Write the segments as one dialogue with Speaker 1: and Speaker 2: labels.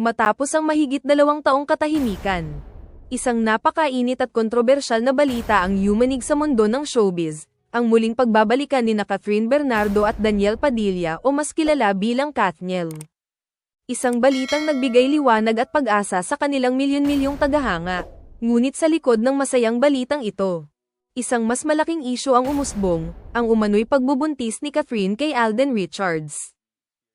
Speaker 1: Matapos ang mahigit dalawang taong katahimikan. Isang napakainit at kontrobersyal na balita ang yumanig sa mundo ng showbiz, ang muling pagbabalikan ni na Catherine Bernardo at Daniel Padilla o mas kilala bilang Kathniel. Isang balitang nagbigay liwanag at pag-asa sa kanilang milyon-milyong tagahanga. Ngunit sa likod ng masayang balitang ito, isang mas malaking isyo ang umusbong, ang umano'y pagbubuntis ni Catherine kay Alden Richards.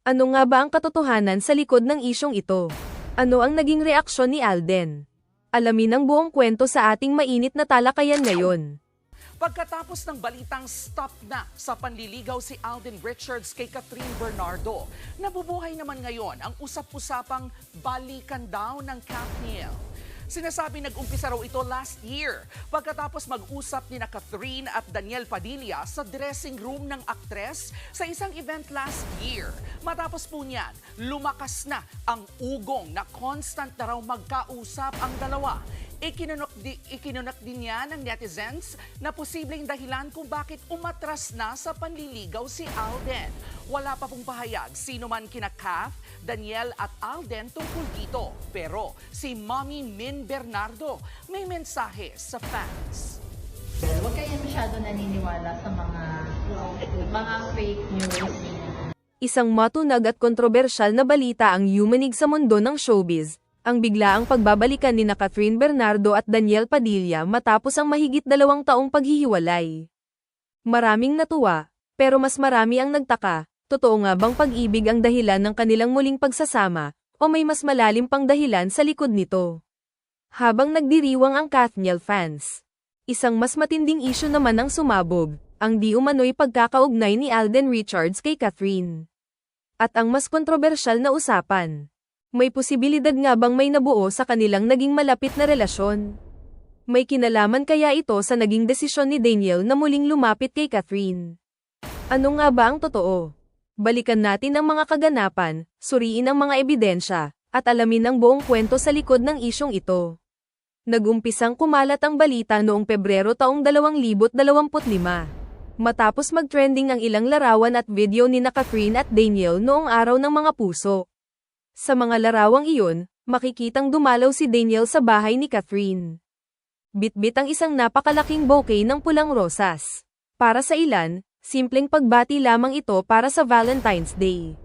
Speaker 1: Ano nga ba ang katotohanan sa likod ng isyong ito? Ano ang naging reaksyon ni Alden? Alamin ang buong kwento sa ating mainit na talakayan ngayon.
Speaker 2: Pagkatapos ng balitang stop na sa panliligaw si Alden Richards kay Catherine Bernardo, nabubuhay naman ngayon ang usap-usapang balikan daw ng Kathniel. Sinasabi nag-umpisa raw ito last year pagkatapos mag-usap ni na Catherine at Daniel Padilla sa dressing room ng aktres sa isang event last year. Matapos po niyan, lumakas na ang ugong na constant na raw magkausap ang dalawa. Ikinunok, di, ikinunok din niya ng netizens na posibleng dahilan kung bakit umatras na sa panliligaw si Alden. Wala pa pong pahayag sino man kina Kath, Daniel at Alden tungkol dito. Pero si Mommy Min Bernardo may mensahe sa fans.
Speaker 3: Huwag kayo masyado naniniwala sa mga mga fake news.
Speaker 1: Isang matunag at kontrobersyal na balita ang yumanig sa mundo ng showbiz, ang biglaang pagbabalikan ni na Catherine Bernardo at Daniel Padilla matapos ang mahigit dalawang taong paghihiwalay. Maraming natuwa, pero mas marami ang nagtaka, totoo nga bang pag-ibig ang dahilan ng kanilang muling pagsasama, o may mas malalim pang dahilan sa likod nito? Habang nagdiriwang ang Kathniel fans, isang mas matinding isyu naman ang sumabog, ang di umano'y pagkakaugnay ni Alden Richards kay Catherine. At ang mas kontrobersyal na usapan, may posibilidad nga bang may nabuo sa kanilang naging malapit na relasyon? May kinalaman kaya ito sa naging desisyon ni Daniel na muling lumapit kay Catherine? Ano nga ba ang totoo? Balikan natin ang mga kaganapan, suriin ang mga ebidensya, at alamin ang buong kwento sa likod ng isyong ito. Nagumpisang kumalat ang balita noong Pebrero taong 2025. Matapos mag-trending ang ilang larawan at video ni na Catherine at Daniel noong araw ng mga puso. Sa mga larawang iyon, makikitang dumalaw si Daniel sa bahay ni Catherine. Bitbit ang isang napakalaking bouquet ng pulang rosas. Para sa ilan, simpleng pagbati lamang ito para sa Valentine's Day.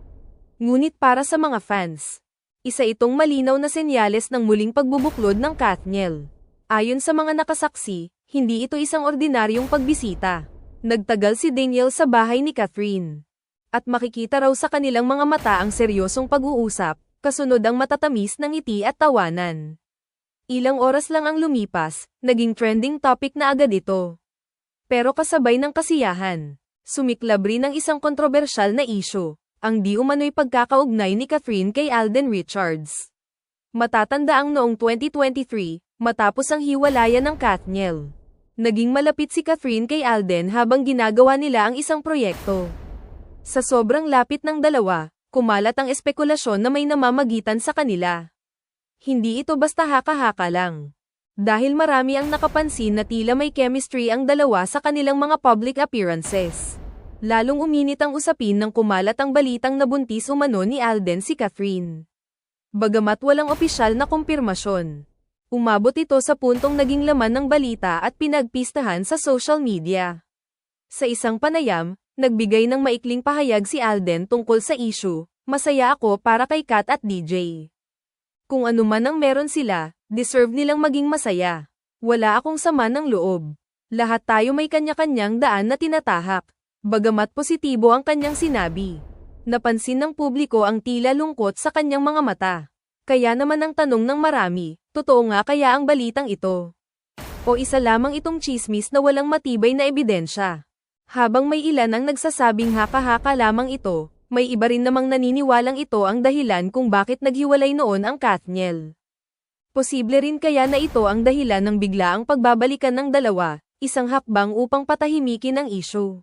Speaker 1: Ngunit para sa mga fans, isa itong malinaw na senyales ng muling pagbubuklod ng Kathniel. Ayon sa mga nakasaksi, hindi ito isang ordinaryong pagbisita. Nagtagal si Daniel sa bahay ni Catherine. At makikita raw sa kanilang mga mata ang seryosong pag-uusap, kasunod ang matatamis ng ngiti at tawanan. Ilang oras lang ang lumipas, naging trending topic na agad ito. Pero kasabay ng kasiyahan, sumiklab rin ang isang kontrobersyal na isyu, ang di umano'y pagkakaugnay ni Catherine kay Alden Richards. Matatanda ang noong 2023, matapos ang hiwalayan ng Kathniel. Naging malapit si Catherine kay Alden habang ginagawa nila ang isang proyekto. Sa sobrang lapit ng dalawa, kumalat ang espekulasyon na may namamagitan sa kanila. Hindi ito basta haka-haka lang. Dahil marami ang nakapansin na tila may chemistry ang dalawa sa kanilang mga public appearances. Lalong uminit ang usapin nang kumalat ang balitang nabuntis umano ni Alden si Catherine. Bagamat walang opisyal na kumpirmasyon. Umabot ito sa puntong naging laman ng balita at pinagpistahan sa social media. Sa isang panayam, nagbigay ng maikling pahayag si Alden tungkol sa issue, masaya ako para kay Kat at DJ. Kung ano man ang meron sila, deserve nilang maging masaya. Wala akong sama ng loob. Lahat tayo may kanya-kanyang daan na tinatahak. Bagamat positibo ang kanyang sinabi. Napansin ng publiko ang tila lungkot sa kanyang mga mata. Kaya naman ang tanong ng marami, totoo nga kaya ang balitang ito? O isa lamang itong chismis na walang matibay na ebidensya? Habang may ilan ang nagsasabing haka-haka lamang ito, may iba rin namang naniniwalang ito ang dahilan kung bakit naghiwalay noon ang Kathniel. Posible rin kaya na ito ang dahilan ng biglaang pagbabalikan ng dalawa, isang hakbang upang patahimikin ang issue.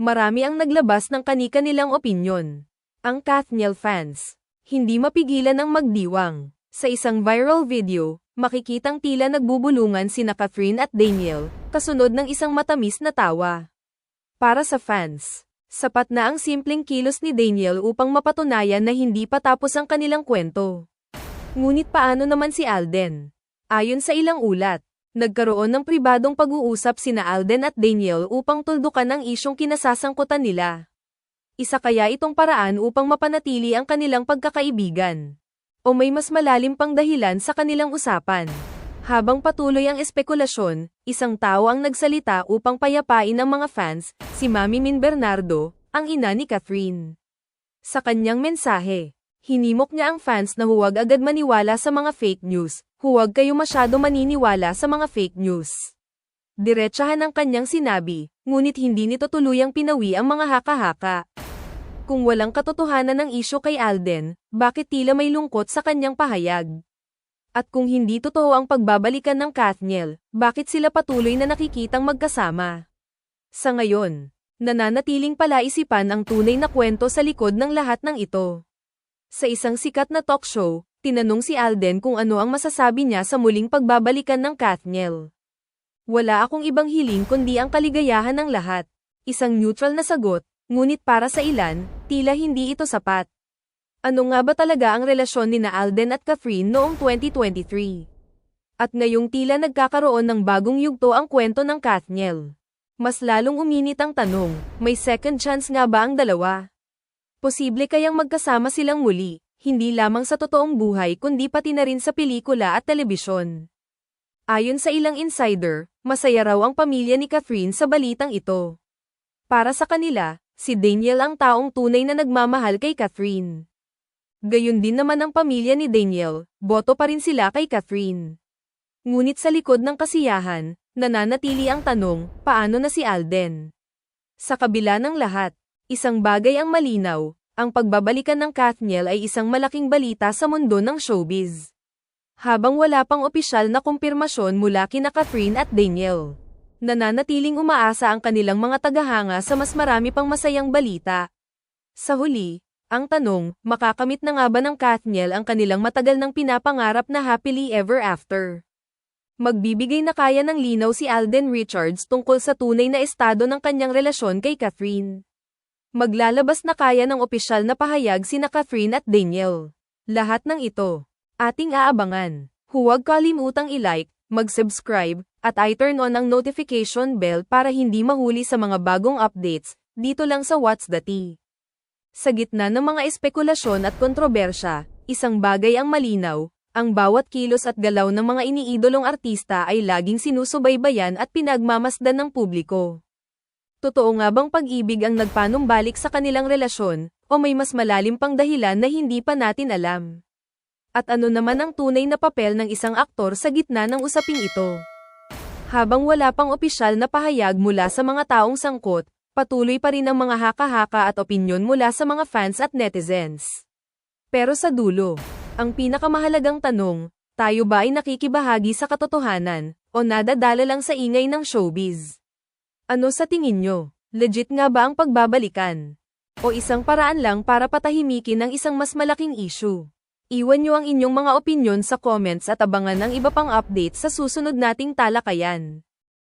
Speaker 1: Marami ang naglabas ng kanika nilang opinyon. Ang Kathniel fans, hindi mapigilan ang magdiwang. Sa isang viral video, makikitang tila nagbubulungan sina Catherine at Daniel, kasunod ng isang matamis na tawa. Para sa fans, sapat na ang simpleng kilos ni Daniel upang mapatunayan na hindi pa tapos ang kanilang kwento. Ngunit paano naman si Alden? Ayon sa ilang ulat, nagkaroon ng pribadong pag-uusap sina Alden at Daniel upang tuldukan ang isyong kinasasangkutan nila. Isa kaya itong paraan upang mapanatili ang kanilang pagkakaibigan? O may mas malalim pang dahilan sa kanilang usapan? Habang patuloy ang espekulasyon, isang tao ang nagsalita upang payapain ang mga fans, si Mami Min Bernardo, ang ina ni Catherine. Sa kanyang mensahe, hinimok niya ang fans na huwag agad maniwala sa mga fake news, huwag kayo masyado maniniwala sa mga fake news. Diretsahan ang kanyang sinabi, ngunit hindi nito tuluyang pinawi ang mga haka-haka. Kung walang katotohanan ng isyo kay Alden, bakit tila may lungkot sa kanyang pahayag? At kung hindi totoo ang pagbabalikan ng Kathniel, bakit sila patuloy na nakikitang magkasama? Sa ngayon, nananatiling palaisipan ang tunay na kwento sa likod ng lahat ng ito. Sa isang sikat na talk show, tinanong si Alden kung ano ang masasabi niya sa muling pagbabalikan ng Kathniel. Wala akong ibang hiling kundi ang kaligayahan ng lahat. Isang neutral na sagot, ngunit para sa ilan, tila hindi ito sapat. Ano nga ba talaga ang relasyon ni na Alden at Catherine noong 2023? At ngayong tila nagkakaroon ng bagong yugto ang kwento ng Kathniel. Mas lalong uminit ang tanong, may second chance nga ba ang dalawa? Posible kayang magkasama silang muli, hindi lamang sa totoong buhay kundi pati na rin sa pelikula at telebisyon. Ayon sa ilang insider, masaya raw ang pamilya ni Catherine sa balitang ito. Para sa kanila, si Daniel ang taong tunay na nagmamahal kay Catherine. Gayun din naman ang pamilya ni Daniel, boto pa rin sila kay Catherine. Ngunit sa likod ng kasiyahan, nananatili ang tanong, paano na si Alden? Sa kabila ng lahat, isang bagay ang malinaw, ang pagbabalikan ng Kathniel ay isang malaking balita sa mundo ng showbiz. Habang wala pang opisyal na kumpirmasyon mula kina Catherine at Daniel, nananatiling umaasa ang kanilang mga tagahanga sa mas marami pang masayang balita. Sa huli, ang tanong, makakamit na nga ba ng Kathniel ang kanilang matagal nang pinapangarap na happily ever after? Magbibigay na kaya ng linaw si Alden Richards tungkol sa tunay na estado ng kanyang relasyon kay Catherine. Maglalabas na kaya ng opisyal na pahayag sina Catherine at Daniel. Lahat ng ito, ating aabangan. Huwag kalimutang i-like, mag-subscribe, at i-turn on ang notification bell para hindi mahuli sa mga bagong updates, dito lang sa What's the Tea. Sa gitna ng mga espekulasyon at kontrobersya, isang bagay ang malinaw, ang bawat kilos at galaw ng mga iniidolong artista ay laging sinusubaybayan at pinagmamasdan ng publiko. Totoo nga bang pag-ibig ang nagpanumbalik sa kanilang relasyon, o may mas malalim pang dahilan na hindi pa natin alam? At ano naman ang tunay na papel ng isang aktor sa gitna ng usaping ito? Habang wala pang opisyal na pahayag mula sa mga taong sangkot, patuloy pa rin ang mga haka-haka at opinyon mula sa mga fans at netizens. Pero sa dulo, ang pinakamahalagang tanong, tayo ba ay nakikibahagi sa katotohanan, o nadadala lang sa ingay ng showbiz? Ano sa tingin nyo? Legit nga ba ang pagbabalikan? O isang paraan lang para patahimikin ang isang mas malaking issue? Iwan nyo ang inyong mga opinyon sa comments at abangan ang iba pang updates sa susunod nating talakayan.